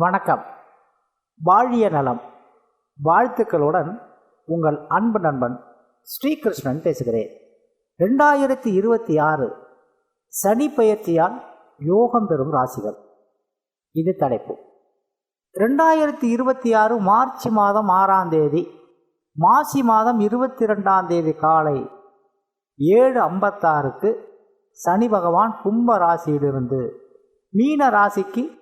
வணக்கம். வாழிய நலம். வாழ்த்துக்களுடன் உங்கள் அன்பு நண்பன் ஸ்ரீகிருஷ்ணன் பேசுகிறேன். ரெண்டாயிரத்தி இருபத்தி ஆறு சனி பயிற்சியால் யோகம் பெறும் ராசிகள். இது தலைப்பு. ரெண்டாயிரத்தி இருபத்தி ஆறு மார்ச் மாதம் ஆறாம் தேதி மாசி மாதம் இருபத்தி ரெண்டாம் தேதி காலை ஏழு ஐம்பத்தாறுக்கு சனி பகவான் கும்ப ராசியிலிருந்து மீன ராசிக்கு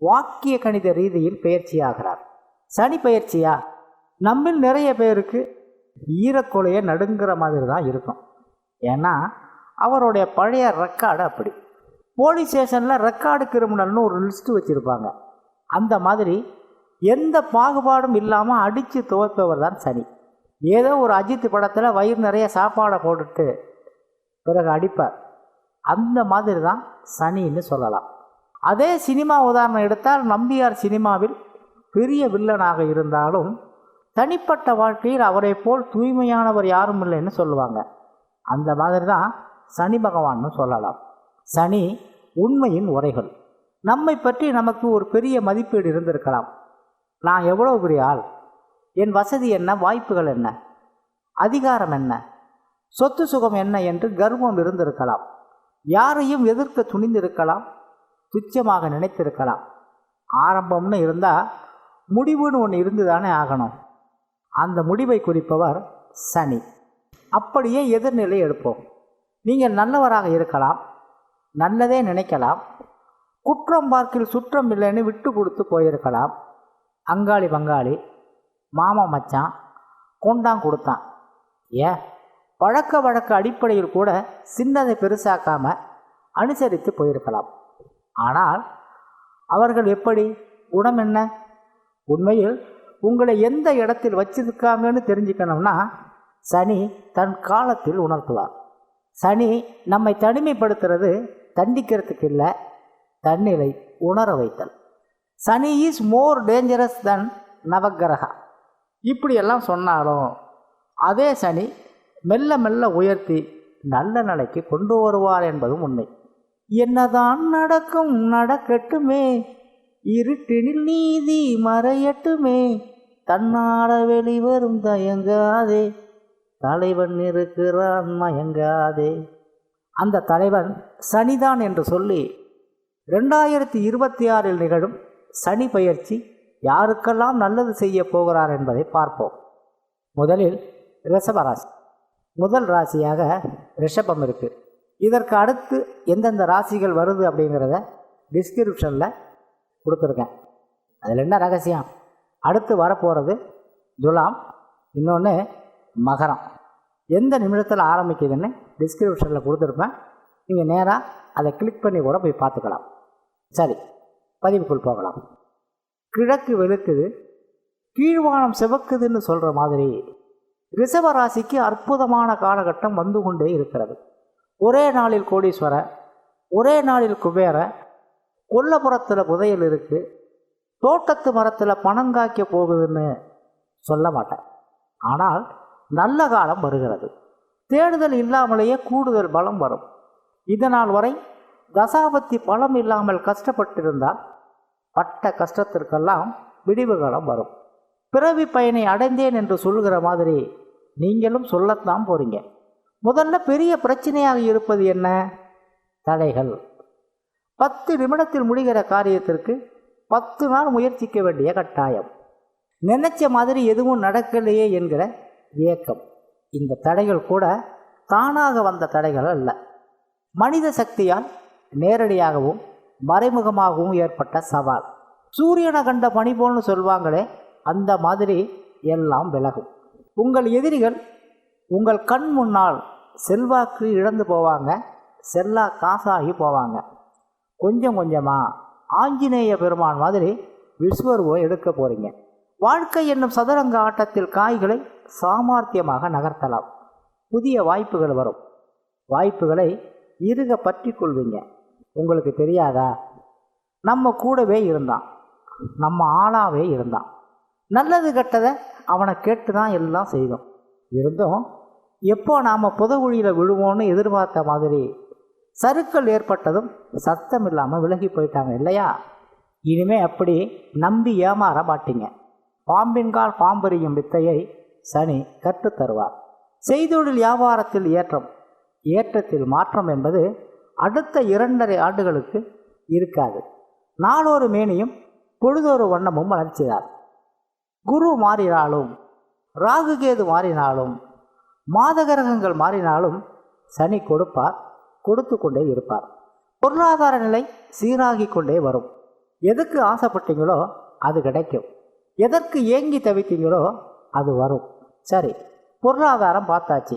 வாக்கிய கணித ரீதியில் பயிற்சியாகிறார். சனி பயிற்சியா? நம்மில் நிறைய பேருக்கு ஈரக்கொலையை நடுங்கிற மாதிரி தான் இருக்கும். ஏன்னா அவருடைய பழைய ரெக்கார்டு அப்படி. போலீஸ் ஸ்டேஷனில் ரெக்கார்டு கிரிமினல்னு ஒரு லிஸ்ட்டு வச்சுருப்பாங்க. அந்த மாதிரி எந்த பாகுபாடும் இல்லாமல் அடித்து துவைப்பவர் தான் சனி. ஏதோ ஒரு அஜித் படத்தில் வயிறு நிறைய சாப்பாடை போட்டுட்டு பிறகு அடிப்பார். அந்த மாதிரி தான் சனின்னு சொல்லலாம். அதே சினிமா உதாரணம் எடுத்தால் நம்பியார் சினிமாவில் பெரிய வில்லனாக இருந்தாலும் தனிப்பட்ட வாழ்க்கையில் அவரை போல் தூய்மையானவர் யாரும் இல்லைன்னு சொல்லுவாங்க. அந்த மாதிரி தான் சனி பகவான்னு சொல்லலாம். சனி உண்மையின் உரைகள். நம்மை பற்றி நமக்கு ஒரு பெரிய மதிப்பீடு இருந்திருக்கலாம். நான் எவ்வளோ பெரிய ஆள்? என் வசதி என்ன? வாய்ப்புகள் என்ன? அதிகாரம் என்ன? சொத்து சுகம் என்ன என்று கர்வம் இருந்திருக்கலாம். யாரையும் எதிர்க்க துணிந்திருக்கலாம். துச்சமாக நினைத்திருக்கலாம். ஆரம்பம்னு இருந்தால் முடிவுன்னு ஒன்று இருந்து தானே ஆகணும். அந்த முடிவை குறிப்பவர் சனி. அப்படியே எதிர்நிலை எடுப்போம். நீங்கள் நல்லவராக இருக்கலாம் நல்லதே நினைக்கலாம் குற்றம் பார்க்கில் சுற்றம் இல்லைன்னு விட்டு கொடுத்து போயிருக்கலாம். அங்காளி பங்காளி மாமா மச்சான் கொண்டான் கொடுத்தான். ஏன்? பழக்க வழக்க அடிப்படையில் கூட சின்னதை பெருசாக்காமல் அனுசரித்து போயிருக்கலாம். ஆனால் அவர்கள் எப்படி? குணம் என்ன? உண்மையில் உங்களை எந்த இடத்தில் வச்சிருக்காங்கன்னு தெரிஞ்சுக்கணும்னா சனி தன் காலத்தில் உணர்த்துவார். சனி நம்மை தனிமைப்படுத்துறது தண்டிக்கிறதுக்கு இல்லை தன்னிலை உணர வைத்தல். Shani is more dangerous than Navagraha. இப்படியெல்லாம் சொன்னாலும் அதே சனி மெல்ல மெல்ல உயர்த்தி நல்ல நிலைக்கு கொண்டு வருவார் என்பதும் உண்மை. என்னதான் நடக்கும் நடக்கட்டுமே. இருட்டினில் நீதி மறையட்டுமே. தன்னாட வெளிவரும் தயங்காதே. தலைவன் இருக்கிறான் மயங்காதே. அந்த தலைவன் சனிதான் என்று சொல்லி ரெண்டாயிரத்தி இருபத்தி ஆறில் நிகழும் சனி பயிற்சி யாருக்கெல்லாம் நல்லது செய்ய போகிறார் என்பதை பார்ப்போம். முதலில் ரிஷபராசி முதல் ராசியாக ரிஷபம் இருக்குது இதற்கு அடுத்து எந்தெந்த ராசிகள் வருது அப்படிங்கிறத டிஸ்கிரிப்ஷனில் கொடுத்துருக்கேன். அதில் என்ன ரகசியம்? அடுத்து வரப்போகிறது துலாம் இன்னொன்று மகரம். எந்த நிமிடத்தில் ஆரம்பிக்குதுன்னு டிஸ்கிரிப்ஷனில் கொடுத்துருப்பேன். நீங்கள் நேராக அதை கிளிக் பண்ணி கூட போய் பார்த்துக்கலாம். சரி பதிவுக்குள் போகலாம். கிழக்கு வெளுக்குது கீழ்வானம் சிவக்குதுன்னு சொல்கிற மாதிரி ரிஷப ராசிக்கு அற்புதமான காலகட்டம் வந்து கொண்டே இருக்கிறது. ஒரே நாளில் கோடீஸ்வர ஒரே நாளில் குபேர கொல்லப்புறத்தில் புதையல் இருக்குது தோட்டத்து மரத்தில் பணம் காய்க்க போகுதுன்னு சொல்ல மாட்டேன். ஆனால் நல்ல காலம் வருகிறது. தேடுதல் இல்லாமலேயே கூடுதல் பலம் வரும். இதனால் வரை தசாபத்தி பலம் இல்லாமல் கஷ்டப்பட்டிருந்தால் பட்ட கஷ்டத்திற்கெல்லாம் விடிவு காலம் வரும். பிறவி பயனை அடைந்தேன் என்று சொல்கிற மாதிரி நீங்களும் சொல்லத்தான் போகிறீங்க முதல்ல பெரிய பிரச்சனையாக இருப்பது என்ன? தடைகள். பத்து நிமிடத்தில் முடிகிற காரியத்திற்கு பத்து நாள் முயற்சிக்க வேண்டிய கட்டாயம். நினைச்ச மாதிரி எதுவும் நடக்கலையே என்கிற ஏக்கம். இந்த தடைகள் கூட தானாக வந்த தடைகள் அல்ல. மனித சக்தியால் நேரடியாகவும் மறைமுகமாகவும் ஏற்பட்ட சவால். சூரியனை கண்ட பணி போல்னு சொல்வாங்களே அந்த மாதிரி எல்லாம் விலகும். உங்கள் எதிரிகள் உங்கள் கண் முன்னால் செல்வாக்கு இழந்து போவாங்க செல்லா காசாகி போவாங்க. கொஞ்சம் கொஞ்சமாக ஆஞ்சநேய பெருமான் மாதிரி விஸ்வருவை எடுக்க போகிறீங்க வாழ்க்கை என்னும் சதுரங்க ஆட்டத்தில் காய்களை சாமர்த்தியமாக நகர்த்தலாம். புதிய வாய்ப்புகள் வரும். வாய்ப்புகளை இறுக பற்றி கொள்வீங்க. உங்களுக்கு தெரியாதா? நம்ம கூடவே இருந்தான். நம்ம ஆளாகவே இருந்தான். நல்லது கெட்டதை அவனை கேட்டு தான் எல்லாம் செய்தோம். இருந்தும் எப்போ நாம் புதகுழியில் விழுவோன்னு எதிர்பார்த்த மாதிரி சருக்கள் ஏற்பட்டதும் சத்தம் இல்லாமல் விலகி போயிட்டாங்க இல்லையா? இனிமே அப்படி நம்பி ஏமாற மாட்டீங்க. பாம்பின்கால் பாம்பெறியும் வித்தையை சனி கற்றுத் தருவார். செய்தொழில் வியாபாரத்தில் ஏற்றம் ஏற்றத்தில் மாற்றம் என்பது அடுத்த இரண்டரை ஆண்டுகளுக்கு இருக்காது. நாளொரு மேனியும் பொழுதொரு வண்ணமும் வளர்ச்சிதார். குரு மாறினாலும் ராகுகேது மாறினாலும் மாதகிரகங்கள் மாறினாலும் சனி கொடுப்பார் கொடுத்து கொண்டே இருப்பார். பொருளாதார நிலை சீராகி கொண்டே வரும். எதுக்கு ஆசைப்பட்டீங்களோ அது கிடைக்கும். எதற்கு ஏங்கி தவித்தீங்களோ அது வரும். சரி பொருளாதாரம் பார்த்தாச்சு.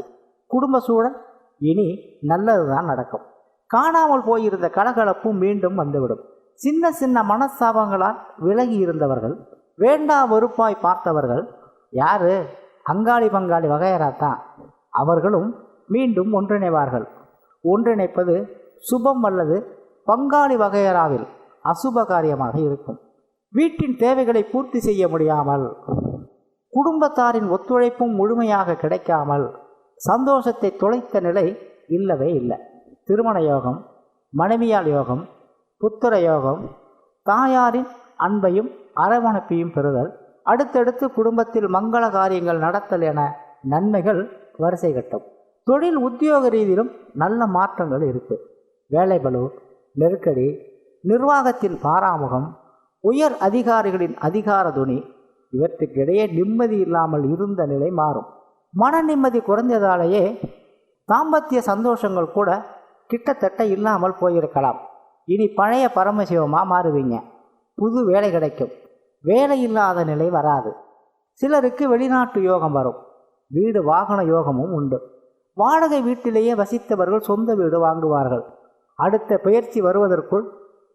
குடும்ப சூழல் இனி நல்லது தான் நடக்கும். காணாமல் போயிருந்த கலகலப்பும் மீண்டும் வந்துவிடும். சின்ன சின்ன மனஸ்தாபங்களால் விலகி இருந்தவர்கள் வேண்டா வெறுப்பாய் பார்த்தவர்கள் யாரு? அங்காளி பங்காளி வகையறாத்தான் அவர்களும் மீண்டும் ஒன்றிணைவார்கள். ஒன்றிணைப்பது சுபம் அல்லது பங்காளி வகையராவில் அசுப காரியமாக இருக்கும். வீட்டின் தேவைகளை பூர்த்தி செய்ய முடியாமல் குடும்பத்தாரின் ஒத்துழைப்பும் முழுமையாக கிடைக்காமல் சந்தோஷத்தை தொலைத்த நிலை இல்லவே இல்லை. திருமண யோகம் மனைவியால் யோகம் புத்திர யோகம் தாயாரின் அன்பையும் அரவணைப்பையும் பெறுதல் அடுத்தடுத்து குடும்பத்தில் மங்கள காரியங்கள் நடத்தல் என நன்மைகள் வரிசை கட்டும். தொழில் உத்தியோக ரீதியிலும் நல்ல மாற்றங்கள் இருக்கு. வேலைபலு நெருக்கடி நிர்வாகத்தின் பாராமுகம் உயர் அதிகாரிகளின் அதிகார துணி இவற்றுக்கிடையே நிம்மதி இல்லாமல் இருந்த நிலை மாறும். மன நிம்மதி குறைந்ததாலேயே தாம்பத்திய சந்தோஷங்கள் கூட கிட்டத்தட்ட இல்லாமல் போயிருக்கலாம். இனி பழைய பரமசிவமாக மாறுவீங்க. புது வேலை கிடைக்கும். வேலை இல்லாத நிலை வராது. சிலருக்கு வெளிநாட்டு யோகம் வரும். வீடு வாகன யோகமும் உண்டு. வாடகை வீட்டிலேயே வசித்தவர்கள் சொந்த வீடு வாங்குவார்கள். அடுத்த பயிற்சி வருவதற்குள்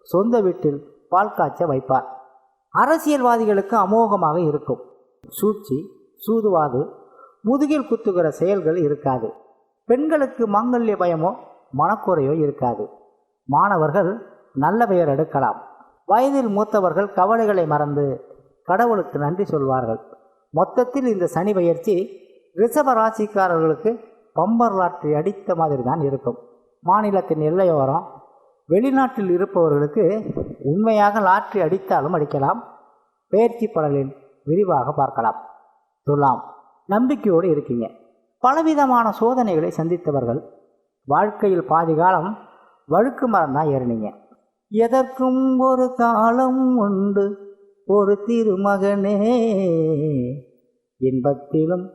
சொந்த வீட்டில் பால் காய்ச்ச வைப்பார். அரசியல்வாதிகளுக்கு அமோகமாக இருக்கும். சூழ்ச்சி சூதுவாது முதுகில் குத்துகிற செயல்கள் இருக்காது. பெண்களுக்கு மாங்கல்ய பயமோ மனக்குறையோ இருக்காது. மாணவர்கள் நல்ல பெயர் எடுக்கலாம். வயதில் மூத்தவர்கள் கவலைகளை மறந்து கடவுளுக்கு நன்றி சொல்வார்கள். மொத்தத்தில் இந்த சனி பயிற்சி ரிஷப ராசிக்காரர்களுக்கு பம்பர் லாட்டரி அடித்த மாதிரி தான் இருக்கும். மாநிலத்தின் எல்லையோரம் வெளிநாட்டில் இருப்பவர்களுக்கு உண்மையாக லாட்டரி அடித்தாலும் அடிக்கலாம். பயிற்சி படலில் விரிவாக பார்க்கலாம். துலாம் நம்பிக்கையோடு இருக்கீங்க. பலவிதமான சோதனைகளை சந்தித்தவர்கள். வாழ்க்கையில் பாதி காலம் வழுக்கு மரம் தான் ஏறினீங்க. எதற்கும் ஒரு காலம் உண்டு ஒரு திருமகனே. இன்பத்திலும்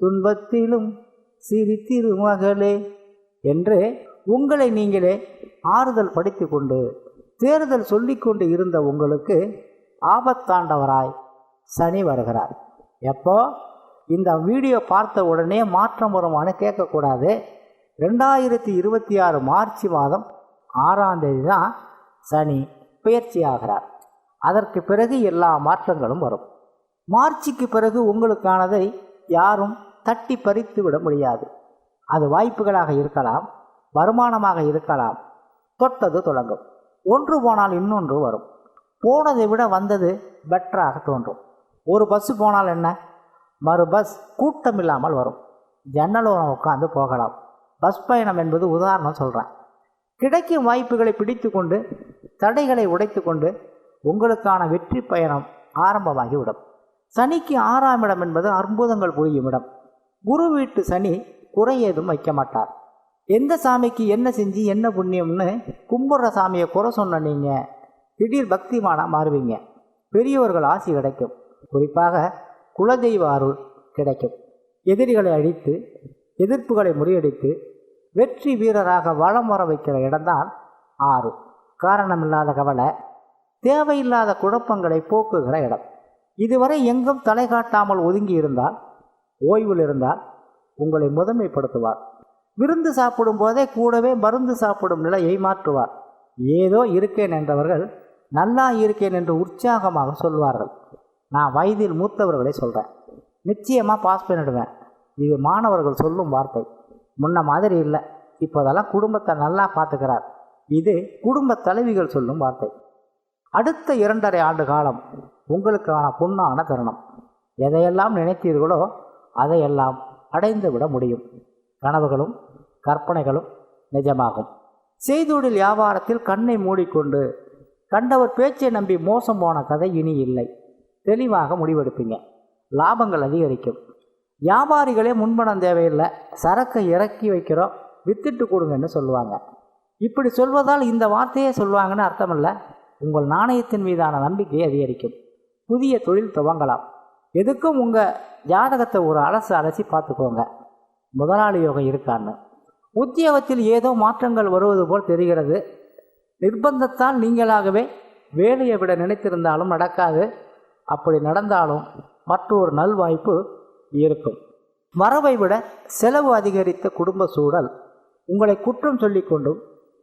துன்பத்திலும் சிறு திருமகளே என்று உங்களை நீங்களே ஆறுதல் படித்து கொண்டு தேர்தல் சொல்லிக்கொண்டு இருந்த உங்களுக்கு ஆபத்தாண்டவராய் சனி வருகிறார். எப்போ? இந்த வீடியோ பார்த்த உடனே மாற்றம் வருமானு கேட்கக்கூடாது. ரெண்டாயிரத்தி இருபத்தி ஆறு மார்ச் மாதம் ஆறாம் தேதி தான் சனி பயிற்சி ஆகிறார் அதற்கு பிறகு எல்லா மாற்றங்களும் வரும். மார்ச்சுக்கு பிறகு உங்களுக்கானதை யாரும் தட்டி பறித்து விட முடியாது. அது வாய்ப்புகளாக இருக்கலாம் வருமானமாக இருக்கலாம் தொட்டது தொடங்கும். ஒன்று போனால் இன்னொன்று வரும். போனதை விட வந்தது பெட்டராக தோன்றும். ஒரு பஸ்ஸு போனால் என்ன? மறு பஸ் கூட்டம் இல்லாமல் வரும். ஜன்னலோரம் உட்காந்து போகலாம். பஸ் பயணம் என்பது உதாரணம் சொல்கிறேன் கிடைக்கும் வாய்ப்புகளை பிடித்து கொண்டு தடைகளை உடைத்து கொண்டு உங்களுக்கான வெற்றி பயணம் ஆரம்பமாகிவிடும். சனிக்கு ஆறாம் இடம் என்பது அற்புதங்கள் புரியும் இடம். குரு வீட்டு சனி குறை ஏதும் வைக்க மாட்டார். எந்த சாமிக்கு என்ன செஞ்சு என்ன புண்ணியம்னு கும்பிட்ற சாமியை குறை சொன்ன நீங்கள் திடீர் பக்திமானா மாறுவீங்க. பெரியவர்கள் ஆசி கிடைக்கும். குறிப்பாக குலதெய்வ அருள் கிடைக்கும். எதிரிகளை அழித்து எதிர்ப்புகளை முறியடித்து வெற்றி வீரராக வளம் வர வைக்கிற இடம்தான் ஆறு. காரணமில்லாத கவலை தேவையில்லாத குழப்பங்களை போக்குகிற இடம். இதுவரை எங்கும் தலை காட்டாமல் ஒதுங்கி இருந்தால் ஓய்வில் இருந்தால் உங்களை முதன்மைப்படுத்துவார் விருந்து சாப்பிடும் போதே கூடவே மருந்து சாப்பிடும் நிலையை மாற்றுவார். ஏதோ இருக்கேன் என்றவர்கள் நல்லா இருக்கேன் என்று உற்சாகமாக சொல்வார்கள். நான் வயதில் மூத்தவர்களை சொல்கிறேன் நிச்சயமாக பாஸ் பண்ணிடுவேன். இது மாணவர்கள் சொல்லும் வார்த்தை. முன்ன மாதிரி இல்லை. இப்போதெல்லாம் குடும்பத்தை நல்லா பார்த்துக்கிறார் இது குடும்ப தலைவிகள் சொல்லும் வார்த்தை. அடுத்த இரண்டரை ஆண்டு காலம் உங்களுக்கான பொன்னான தருணம். எதையெல்லாம் நினைத்தீர்களோ அதையெல்லாம் அடைந்து விட முடியும். கனவுகளும் கற்பனைகளும் நிஜமாகும். செய்தொழில் வியாபாரத்தில் கண்ணை மூடிக்கொண்டு கண்டவர் பேச்சை நம்பி மோசம் போன கதை இனி இல்லை. தெளிவாக முடிவெடுப்பீங்க. லாபங்கள் அதிகரிக்கும். வியாபாரிகளே முன்பணம் தேவையில்லை. சரக்கை இறக்கி வைக்கிறோம். வித்துட்டு கொடுங்கன்னு சொல்லுவாங்க. இப்படி சொல்வதால் இந்த வார்த்தையே சொல்லுவாங்கன்னு அர்த்தமல்ல. உங்கள் நாணயத்தின் மீதான நம்பிக்கையை அதிகரிக்கும். புதிய தொழில் துவங்கலாம். எதுக்கும் உங்கள் ஜாதகத்தை ஒரு அலசு அலசி பார்த்துக்கோங்க. முதலாளி யோகம் இருக்கான்னு. உத்தியோகத்தில் ஏதோ மாற்றங்கள் வருவது போல் தெரிகிறது. நிர்பந்தத்தால் நீங்களாகவே வேலையை விட நினைத்திருந்தாலும் நடக்காது. அப்படி நடந்தாலும் மற்றொரு நல்வாய்ப்பு இருக்கும். வரவை விட செலவு அதிகரித்த குடும்ப சூழல் உங்களை குற்றம் சொல்லிக்கொண்டும்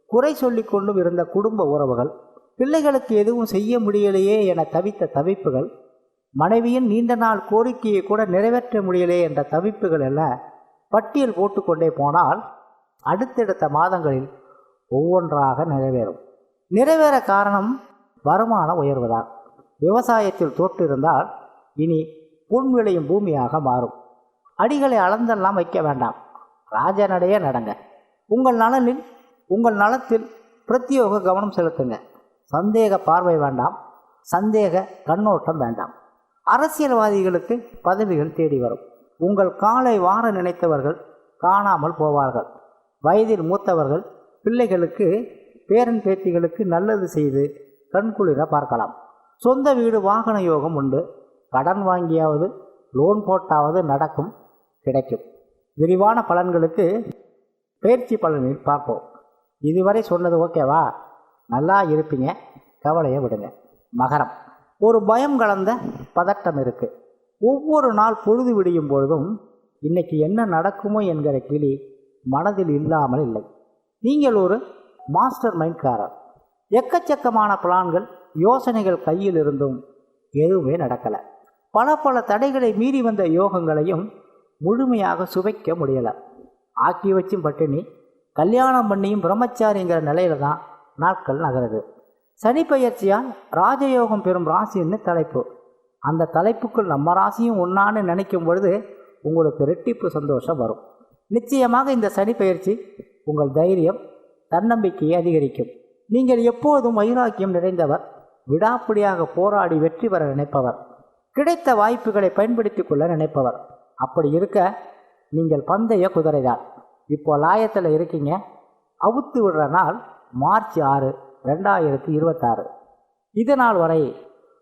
குறை சொல்லிக்கொண்டும் இருந்த குடும்ப உறவுகள் பிள்ளைகளுக்கு எதுவும் செய்ய முடியலையே என தவித்த தவிப்புகள் மனைவியின் நீண்ட நாள் கோரிக்கையை கூட நிறைவேற்ற முடியலையே என்ற தவிப்புகள் எல்லாம் பட்டியல் போட்டுக்கொண்டே போனால் அடுத்தடுத்த மாதங்களில் ஒவ்வொன்றாக நிறைவேறும். நிறைவேற காரணம் வருமான உயர்வுதான் விவசாயத்தில் தோற்றிருந்தால் இனி புண் விளையும் பூமியாக மாறும். அடிகளை அளந்தெல்லாம் வைக்க வேண்டாம். ராஜனடைய நடங்க. உங்கள் நலனில் உங்கள் நலத்தில் பிரத்யோக கவனம் செலுத்துங்க. சந்தேக பார்வை வேண்டாம். சந்தேக கண்ணோட்டம் வேண்டாம். அரசியல்வாதிகளுக்கு பதவிகள் தேடி வரும். உங்கள் காலை வார நினைத்தவர்கள் காணாமல் போவார்கள். வயதில் மூத்தவர்கள் பிள்ளைகளுக்கு பேரன் பேத்திகளுக்கு நல்லது செய்து கண்குளிர பார்க்கலாம். சொந்த வீடு வாகன யோகம் உண்டு. கடன் வாங்கியாவது லோன் போட்டாவது நடக்கும் கிடைக்கும். விரிவான பலன்களுக்கு பயிற்சி பலனில் பார்ப்போம். இதுவரை சொன்னது ஓகேவா நல்லா இருப்பீங்க. கவலையை விடுங்க. மகரம். ஒரு பயம் கலந்த பதட்டம் இருக்குது ஒவ்வொரு நாள் பொழுது விடியும் பொழுதும் இன்னைக்கு என்ன நடக்குமோ என்கிற கிளி மனதில் இல்லாமல் இல்லை. நீங்கள் ஒரு மாஸ்டர் மைண்ட்காரர் எக்கச்சக்கமான பிளான்கள் யோசனைகள் கையில் இருந்தும் எதுவுமே நடக்கலை. பல பல தடைகளை மீறி வந்த யோகங்களையும் முழுமையாக சுவைக்க முடியலை. ஆக்கி வச்சும் பட்டினி கல்யாணம் பண்ணியும் பிரம்மச்சாரிங்கிற நிலையில தான் நாட்கள் நகருது. சனி பயிற்சியால் ராஜயோகம் பெறும் ராசின்னு தலைப்பு. அந்த தலைப்புக்குள் நம்ம ராசியும் ஒன்றான்னு நினைக்கும் பொழுது உங்களுக்கு ரெட்டிப்பு சந்தோஷம் வரும். நிச்சயமாக இந்த சனி பயிற்சி உங்கள் தைரியம் தன்னம்பிக்கையை அதிகரிக்கும். நீங்கள் எப்போதும் வைராக்கியம் நிறைந்தவர் விடாப்பிடியாக போராடி வெற்றி பெற நினைப்பவர். கிடைத்த வாய்ப்புகளை பயன்படுத்தி கொள்ள நினைப்பவர். அப்படி இருக்க நீங்கள் பந்தய குதிரைதான். இப்போ லாயத்தில் இருக்கீங்க. அவுத்து விடுற நாள் மார்ச் ஆறு ரெண்டாயிரத்தி இருபத்தாறு. இது நாள் வரை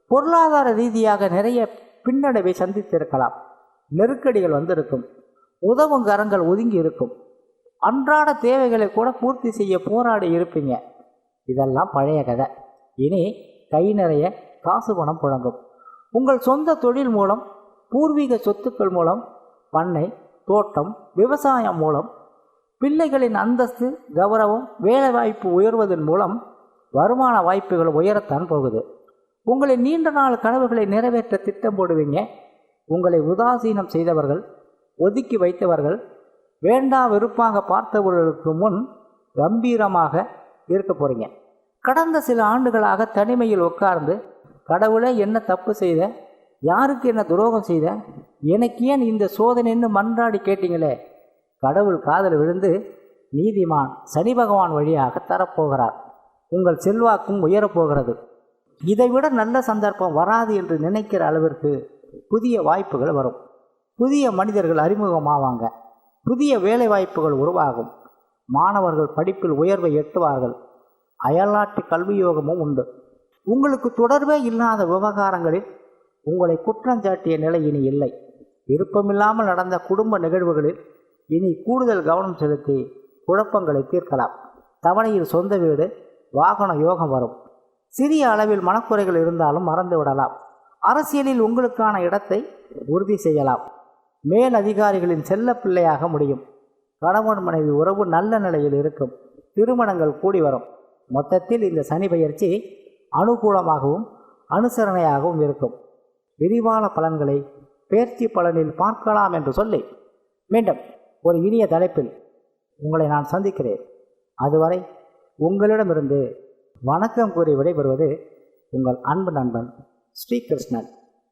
பொருளாதார ரீதியாக நிறைய பின்னடைவை சந்தித்திருக்கலாம். நெருக்கடிகள் வந்திருக்கும். உதவும் கரங்கள் ஒதுங்கி இருக்கும். அன்றாட தேவைகளை கூட பூர்த்தி செய்ய போராடி இருப்பீங்க. இதெல்லாம் பழைய கதை. இனி கை நிறைய காசு பணம் புழங்கும். உங்கள் சொந்த தொழில் மூலம் பூர்வீக சொத்துக்கள் மூலம் பண்ணை தோட்டம் விவசாயம் மூலம் பிள்ளைகளின் அந்தஸ்து கௌரவம் வேலைவாய்ப்பு உயர்வதன் மூலம் வருமான வாய்ப்புகள் உயரத்தான் போகுது. உங்களை நீண்ட நாள் கனவுகளை நிறைவேற்ற திட்டம் போடுவீங்க. உங்களை உதாசீனம் செய்தவர்கள் ஒதுக்கி வைத்தவர்கள் வேண்டா வெறுப்பாக பார்த்தவர்களுக்கு முன் கம்பீரமாக இருக்க போகிறீங்க கடந்த சில ஆண்டுகளாக தனிமையில் உட்கார்ந்து கடவுளே என்ன தப்பு செய்த? யாருக்கு என்ன துரோகம் செய்த? எனக்கு ஏன் இந்த சோதனைன்னு மன்றாடி கேட்டீங்களே? கடவுள் காதல் விழுந்து நீதிமான் சனி பகவான் வழியாக தரப்போகிறார். உங்கள் செல்வாக்கும் உயரப்போகிறது. இதைவிட நல்ல சந்தர்ப்பம் வராது என்று நினைக்கிற அளவிற்கு புதிய வாய்ப்புகள் வரும். புதிய மனிதர்கள் அறிமுகமாவாங்க. புதிய வேலை வாய்ப்புகள் உருவாகும். மாணவர்கள் படிப்பில் உயர்வை எட்டுவார்கள். அயல்நாட்டு கல்வியோகமும் உண்டு. உங்களுக்கு தொடர்பே இல்லாத விவகாரங்களில் உங்களை குற்றஞ்சாட்டிய நிலை இனி இல்லை. விருப்பமில்லாமல் நடந்த குடும்ப நிகழ்வுகளில் இனி கூடுதல் கவனம் செலுத்தி குழப்பங்களை தீர்க்கலாம். தவணையில் சொந்த வீடு வாகன யோகம் வரும். சிறிய அளவில் மனக்குறைகள் இருந்தாலும் மறந்து விடலாம். அரசியலில் உங்களுக்கான இடத்தை உறுதி செய்யலாம். மேல் அதிகாரிகளின் செல்ல பிள்ளையாக முடியும். கணவன் மனைவி உறவு நல்ல நிலையில் இருக்கும். திருமணங்கள் கூடி வரும். மொத்தத்தில் இந்த சனி பயிற்சி அனுகூலமாகவும் அனுசரணையாகவும் இருக்கும். விரிவான பலன்களை பேர்ச்சி பலனில் பார்க்கலாம் என்று சொல்லி மீண்டும் ஒரு இனிய தலைப்பில் உங்களை நான் சந்திக்கிறேன். அதுவரை உங்களிடமிருந்து வணக்கம் கூறி விடைபெறுவது உங்கள் அன்பு நண்பன் ஸ்ரீகிருஷ்ணன்